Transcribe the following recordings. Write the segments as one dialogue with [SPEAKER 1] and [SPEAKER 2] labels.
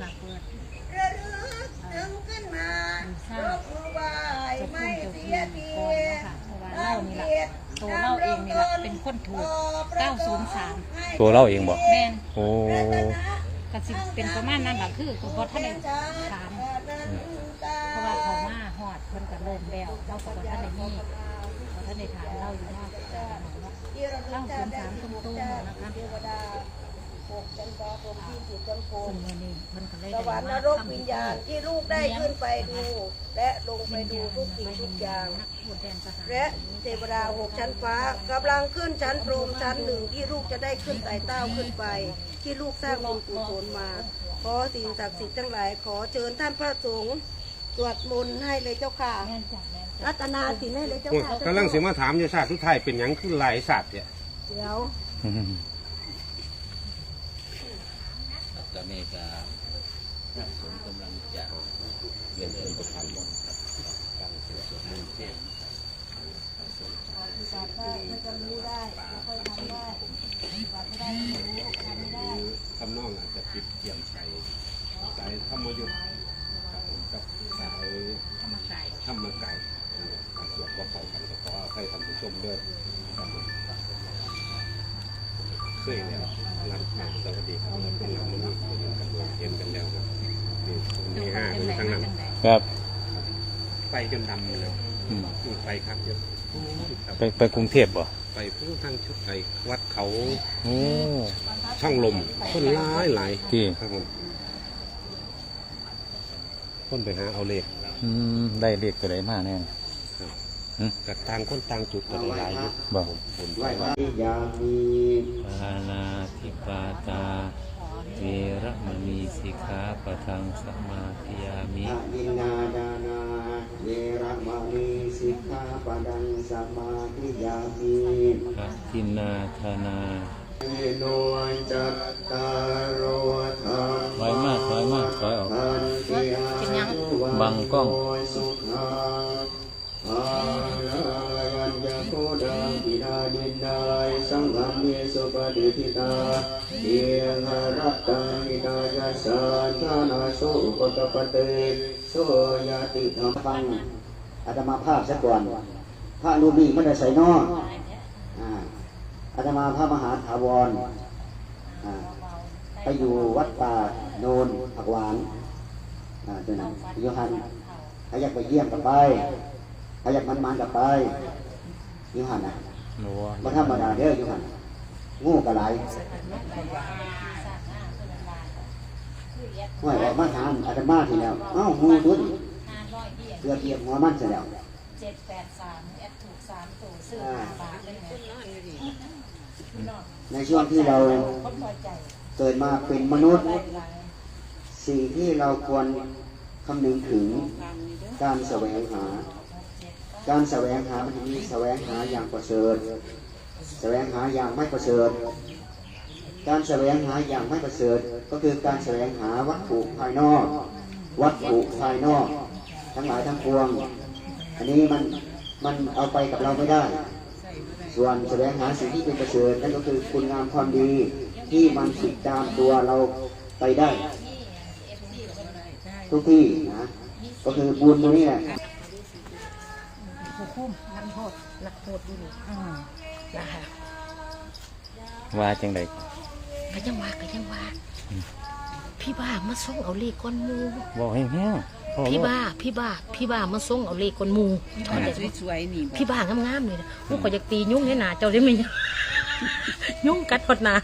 [SPEAKER 1] ค่ะเปิด
[SPEAKER 2] ระลึกถึงขึ้นมายกมือไหว้ไม่เสียที
[SPEAKER 1] เพราะว่าเล่านี่แหละตัวเล่าเองนี่แหละเป็นคนถูก903
[SPEAKER 3] ตัวเราเองบอก
[SPEAKER 1] แม่น
[SPEAKER 3] โอ้
[SPEAKER 1] ก็สิเป็นประมาณนั้นแหละคือคือบ่ทันได้ถามเพราะว่าเขามาฮอดเพิ่นก็เริ่มแล้วเราก็บ่ทันได้มีบ่ทันได้ถามเราอยู่ว่าเล่าศูนย์สามตุ้มๆนะคะ ซึ่งมื้อนี้เพิ่นก็เลย
[SPEAKER 2] ส
[SPEAKER 1] ได้
[SPEAKER 2] วรรค์น
[SPEAKER 1] มาร
[SPEAKER 2] กวิญญาณที่ลูกได้ขึ้นไปดู และลงไปดูทุกสิ่งทุกอย่าง
[SPEAKER 1] นักพูดแดนทหาร
[SPEAKER 2] และเทวดาหกชั้นฟ้ากำลังขึ้นชั้นโปรมชั้นหนึ่งที่ลูกจะได้ขึ้นไต่เต้าขึ้นไป ที่ลูกสร้างบุญกุศลมา ขอสิ่งศักดิ์สิทธิ์ทั้งหลายขอเชิญท่านพระสงฆ์สวดมนต์ให้เลยเจ้าค่ะ
[SPEAKER 1] แม่นจ้ะแม่นจ้ะ
[SPEAKER 2] รัตนาสินให้เลยเจ้าค่ะ
[SPEAKER 4] กำลังสิมาถามอยู่ชาติทุกไทายเป็นหยังคือหลายศาสตร์เนี่ย
[SPEAKER 2] เดี๋ยว
[SPEAKER 3] อืม
[SPEAKER 5] ตอนนี้ก็พระสงกำลังจะเรียนเชิญประธานครับการสวดสวดมนต์เสียง
[SPEAKER 2] ไม่จำรู้ได้ไม่ค่อยทำได้ปฏิบัติไม่ได้รู้ทำไม่ได้
[SPEAKER 4] คำนองอาจจะปิดเกี่ยมใจสายธรรมยุทธ์ครับผมกับสาย
[SPEAKER 1] ธรรมไกาย
[SPEAKER 4] ธรรมไก่การสวดว่าเขากันก็ขอให้ทำผู้ชมด้อครับผมเคยแล้ว รักมากสวัสดีครับคุณหลังมันนี่กันด้วยเห็นกันแล้วครับนี่ตรง
[SPEAKER 1] ดู
[SPEAKER 4] นี้
[SPEAKER 1] กั
[SPEAKER 4] ห้าน
[SPEAKER 1] จั
[SPEAKER 4] ดู
[SPEAKER 1] งได
[SPEAKER 4] ทั้ง
[SPEAKER 1] มา
[SPEAKER 4] นั้น
[SPEAKER 1] จังได
[SPEAKER 3] ครับ
[SPEAKER 4] ไปจนดำเลย
[SPEAKER 3] อืม
[SPEAKER 4] พูดไปครับเยอะครับ
[SPEAKER 3] ไปไปกรุงเทพบ่
[SPEAKER 4] ไปพูดทางชุดไปวัดเขา
[SPEAKER 3] โอ้
[SPEAKER 4] ช่องลมคนร้ายหลาย
[SPEAKER 3] ที่
[SPEAKER 4] ครับผมคนไปหาเอาเลข
[SPEAKER 3] อืมได้เรียกตัวไหนมาแน่
[SPEAKER 4] กับต่างคนต่างจุดก็ได้หลายอยู่
[SPEAKER 3] บอก
[SPEAKER 4] ผมไปว่า
[SPEAKER 5] ยามี
[SPEAKER 3] ปานาธิปาตาเวระมณีสิกขาปะทังสมาธิยามิ
[SPEAKER 5] อะยินนาดานาเวระมณีสิกขาปะดังสมาธิยามี
[SPEAKER 3] กัทินาธนา
[SPEAKER 5] โนจัตตารโอธรรม
[SPEAKER 3] ถอยมากถอยมากถอยออก
[SPEAKER 5] พันติอายุวัน
[SPEAKER 3] บังกล้อง
[SPEAKER 5] สุปฏิทิตาเอียงหรัตตังอินายาสันทานาโสอุปตปเตโสยติธรรมฟังอาตมาภาพสักก่อนพระรูปนี้ไม่ได้ใส่นอกอ่าอาตมาพระมหาถาวรอ่าไปอยู่วัดป่าโนนผักหวานอ่าตัวนั้นโยฮันใครอยากไปเยี่ยมกับไปใครอยากมันมันๆกับไปโยฮันนะ
[SPEAKER 3] โอ้
[SPEAKER 5] บ่ธรรมดาเด้อโยฮัน งูกระไรห่วยออกมาถามอาตมาทีแล้วเอ้างูตัวนี้เกือบเหยียบหัวมันเสียแล้ว
[SPEAKER 1] เจ็ดแปดสามแอดถูกสามตัวซื้อห้าบาทได้ไหม
[SPEAKER 5] ในช่วงที่เรา
[SPEAKER 1] คนพอใจ
[SPEAKER 5] เกิดมาเป็นมนุษย์
[SPEAKER 1] หลาย
[SPEAKER 5] สิ่งที่เราควรคำนึงถึงการแสวงหา การแสวงหามันมีแสวงหาอย่างประเสริฐ แสวงหาอย่างไม่ประเสริฐ การแสวงหาอย่างไม่ประเสริฐ ก็คือการแสวงหาวัตถุภายนอก วัตถุภายนอก ทั้งหลายทั้งปวง อันนี้มันมันเอาไปกับเราไม่ได้ ส่วนแสวงหาสิ่งที่เป็นประเสริฐนั่นก็คือคุณงามความดีที่มันติดตามตัวเราไปได้ ทุกที่นะก็คือบุญตรงนี้แหละ
[SPEAKER 1] ผู้คุ้มนักโทษ นักโทษอยู่นี่อืมนะคะ
[SPEAKER 3] ว่าจังได
[SPEAKER 6] ก็ยังว่าก็ยังว่า พี่บ้ามาส่งเอาเลขก้อนหมู
[SPEAKER 3] บอกให้แห้งพอ
[SPEAKER 6] พี่
[SPEAKER 3] แล้ว
[SPEAKER 6] บ้าพี่บ้าพี่บ้ามาส่งเอาเลขก้อนหมู
[SPEAKER 1] สวยๆนี่
[SPEAKER 6] พี่บ้างามๆเลยนะพวกก็อยากตียุ่งให้หนาเจ้าได้ไหมยุ่งกัดพดหนา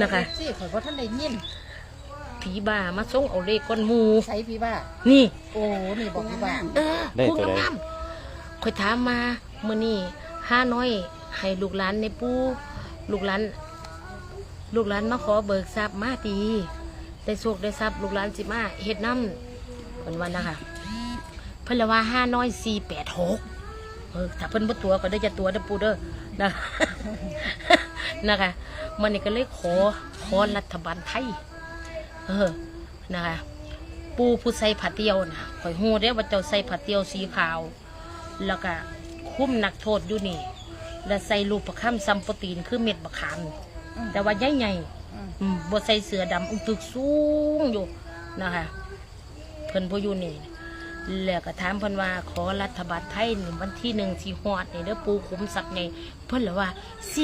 [SPEAKER 6] นะคะ
[SPEAKER 1] สิข่อยบ่ทันได้ยิน
[SPEAKER 6] ผีบ้ามาส่งเอาเลขก้อนหมู
[SPEAKER 1] ใส่พี่บ้า
[SPEAKER 6] นี่
[SPEAKER 1] โอ้นี่บอกพี่บ้า
[SPEAKER 6] เออ
[SPEAKER 3] ได้
[SPEAKER 6] พวก
[SPEAKER 3] ตัวใด
[SPEAKER 6] งามๆคอยถามมาเมื่อนี้ห้าน้อย ให้ลูกหลานในปูลูกหลานลูกหลานมาขอเบิกทรัพย์มาตีได้โชคได้ทรัพย์ลูกหลานสิมาเฮ็ดน้ำวันวันนะคะเพิ่นละว่าห้าน้อยสี่แปดหกเออถ้าเพิ่นบ่ตัวก็ได้จะตัวเด้อปูเด้อนะนะคะมันนี่ก็เลยขอขอรัฐบาลไทย เออนะคะปูผู้ใส่ผ้าเตียวนะข่อยฮู้ได้ว่าเจ้าใส่ผ้าเตียวสีขาว แล้วก็คุ้มนักโทษอยู่นี่ แล้วใส่รูปประคำซัมโปรตีนคือเม็ดบะขามแต่ว่าใหญ่ใหญ่ๆอืมบ่ใส่เสื้อดำอุ้งตึกสูงอยู่นะคะเพิ่นผู้อยู่นี่แล้วก็ถามเพิ่นว่าขอรัฐบาลไทยนี่วันที่หนึ่งที่ฮอดนี่เด้อปูขุมสักไงเพิ่นเลยว่า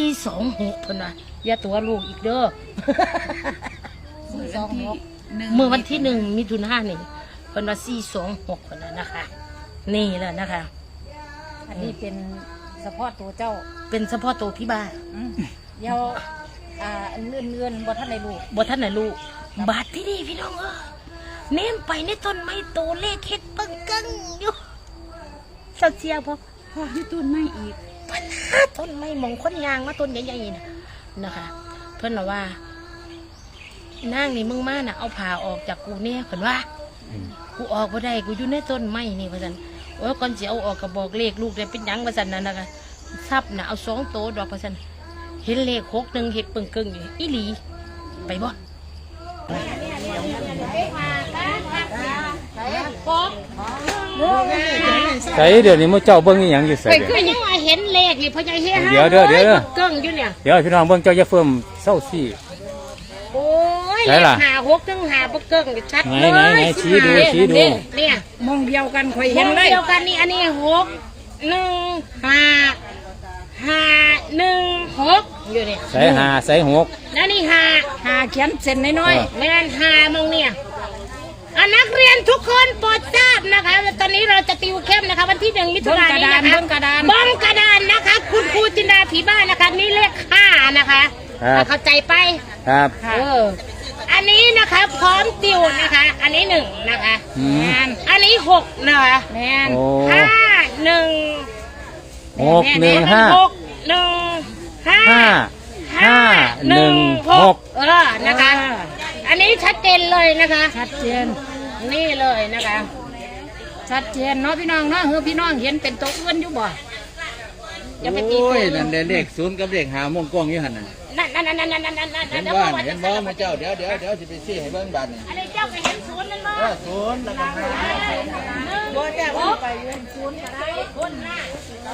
[SPEAKER 6] 426เพิ่นว่าอย่าตัวลูกอีกเด้อ
[SPEAKER 1] สองหก
[SPEAKER 6] เมื่อวันที่หนึ่งมิถุนายนนี่เพิ่นว่า426เพิ่นน่ะนะคะ นี่แหละนะคะ
[SPEAKER 1] อันนี้เป็น เฉพาะตัวเจ้า
[SPEAKER 6] เป็นเฉพาะตัวพี่บ้า
[SPEAKER 1] อืมเดี๋ยวอ่าอันเงื่อนเงื่อนบ่ท่านได้รู้
[SPEAKER 6] บ่ท่านน่ะลูกบาดที่นี่พี่น้องเอ้ยเน้นไปในต้นไม้โตเลขเฮ็ดปังกังอยู่สักเสียพอ
[SPEAKER 1] พอที่ต้นไม่อีก
[SPEAKER 6] ปัญหาต้นไม้มองคนยางมาต้นใหญ่ๆนะนะคะ เพื่อนเราว่านั่งนี่มึงมาน่ะเอาผ่าออกจากกูเนี่ยเพื่อนว่า
[SPEAKER 3] อืม
[SPEAKER 6] กูออกมาได้กูอยู่ในต้นไม้นี่ว่าสัน โอ้ยก่อนสิเอาออกกระบอกเลขลูกได้เป็นหยังว่าสันนั่นนะคะซับน่ะเอาสองโตดอกว่าสันเห็นเลขหกหนึ่งเห็ดเปิงเกิงอยู่อีหลี ไปบ่
[SPEAKER 3] ใส่เดี๋ยวนี้มื้อเจ้าเบิ่งอีหยังอยู่ใส่
[SPEAKER 6] ไป
[SPEAKER 3] เดี๋ยว
[SPEAKER 6] คือยังว่าเห็นเลขนี่พ่อใหญ่เฮ็ด
[SPEAKER 3] เดี๋ยวเดี๋ยวเดี๋ยว
[SPEAKER 6] เกิงอยู่เนี่ย
[SPEAKER 3] เดี๋ยวพี่น้องเบิ่งเจ้าอย่าเฟิ่มเศร้าซี่
[SPEAKER 6] โอ้ ย
[SPEAKER 3] ไหน
[SPEAKER 6] เลข
[SPEAKER 3] ล่ะ
[SPEAKER 6] หาหกถึงหาบ่เกิงชัด
[SPEAKER 3] ไหน
[SPEAKER 6] เลย
[SPEAKER 3] ไหนไหนชี้ดูชี้ดู
[SPEAKER 6] เนี่ยเนี่ย
[SPEAKER 1] มองเดียวกันคอย
[SPEAKER 6] เห็
[SPEAKER 1] เห็
[SPEAKER 6] น
[SPEAKER 1] นเลย
[SPEAKER 6] เดียวกันนี่อันนี้หกหนึ่งห้าห้าหนึ่งหกอยู่เนี่ย
[SPEAKER 3] ใส่หาใส่หก
[SPEAKER 6] แล้วนี่ห้า
[SPEAKER 1] หาเขียนเส้นน้อย
[SPEAKER 6] แม่นห้ามองเนี่ยอะนักเรียนทุกคนโปรดทราบนะคะว่าตอนนี้เราจะติวเข้มนะคะ วันที่หนึ่งมิ
[SPEAKER 1] ๆ
[SPEAKER 6] ถุ
[SPEAKER 1] เบิ้ง
[SPEAKER 6] นาย
[SPEAKER 1] ก
[SPEAKER 6] น
[SPEAKER 1] ระ
[SPEAKER 6] นี้
[SPEAKER 1] ดาน
[SPEAKER 6] นะคะ
[SPEAKER 1] เบิ้งกระดาน
[SPEAKER 6] บ้องกระดานนะคะ คุณครูจินดาผีบ้านนะคะ นี่เลขห้านะคะ
[SPEAKER 3] ครับ
[SPEAKER 6] เข้าใจไป
[SPEAKER 3] ครับ
[SPEAKER 6] เอออั นนี้นะคะพร้อมติวนะคะ อันนี้หนึ่งนะคะ
[SPEAKER 3] อืม
[SPEAKER 6] อันนี้หกนะคะ
[SPEAKER 1] แม่น
[SPEAKER 3] โอ้
[SPEAKER 6] ห้าหนึ่ง
[SPEAKER 3] หกหนึ่งห้า
[SPEAKER 6] หกหนึ่งห้า
[SPEAKER 3] ห้า ห้าหนึ่งหก
[SPEAKER 6] เออนะคะ อันนี้ชัดเจนเลยนะคะ
[SPEAKER 1] ชัดเจน
[SPEAKER 6] นี่เลยนะคะ
[SPEAKER 1] ชัดเจนเนาะพี่น้องเนาะเฮ้อพี่น้องเห็นเป็นตัวอ้วนอยู่บ่
[SPEAKER 6] อย่าไปตี
[SPEAKER 7] โอ้
[SPEAKER 6] ตั
[SPEAKER 7] ยวนั่นเด้เลขศูนย์กับเลขหาโมงกล้องอยู่หันน่ะ
[SPEAKER 6] นั่นนั่นนั่นนั่นนั่นนั่นนั่น
[SPEAKER 7] เห็น
[SPEAKER 6] แล้ว
[SPEAKER 7] ว่า
[SPEAKER 6] ก็
[SPEAKER 7] เห็นบ่มาเจ้าเดี๋ยวเดี๋ยวเดี๋ยวสิไปซี่ให้เบิ่งบัดนี่
[SPEAKER 6] อันนี้เจ้าไปเห็นศูนย์นั่นบ่
[SPEAKER 7] เออศูนย์แล้วก็ห้า
[SPEAKER 6] บ่แก้วไปเห็นศูนย์ก็ได้คนหน้าเ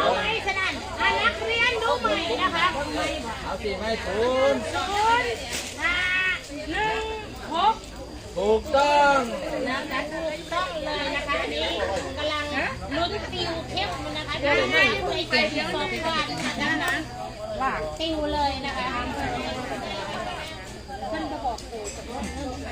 [SPEAKER 6] อาไว้ขนาดอะนักเรียนดูใหม่นะคะ
[SPEAKER 7] เอาสิไม่ศูนย์
[SPEAKER 6] ศูนย์ห้าหนึ่งหก
[SPEAKER 7] ถูกต้อง
[SPEAKER 6] นะคะถูกต้องเลยนะคะอันนี้กำลังลุ้นติวเข้มนะคะเดี๋ยวให้ไปเก็ บาทติวเลยนะคะท่านจะบอกปู่จะ
[SPEAKER 1] ลดเรื่องไหน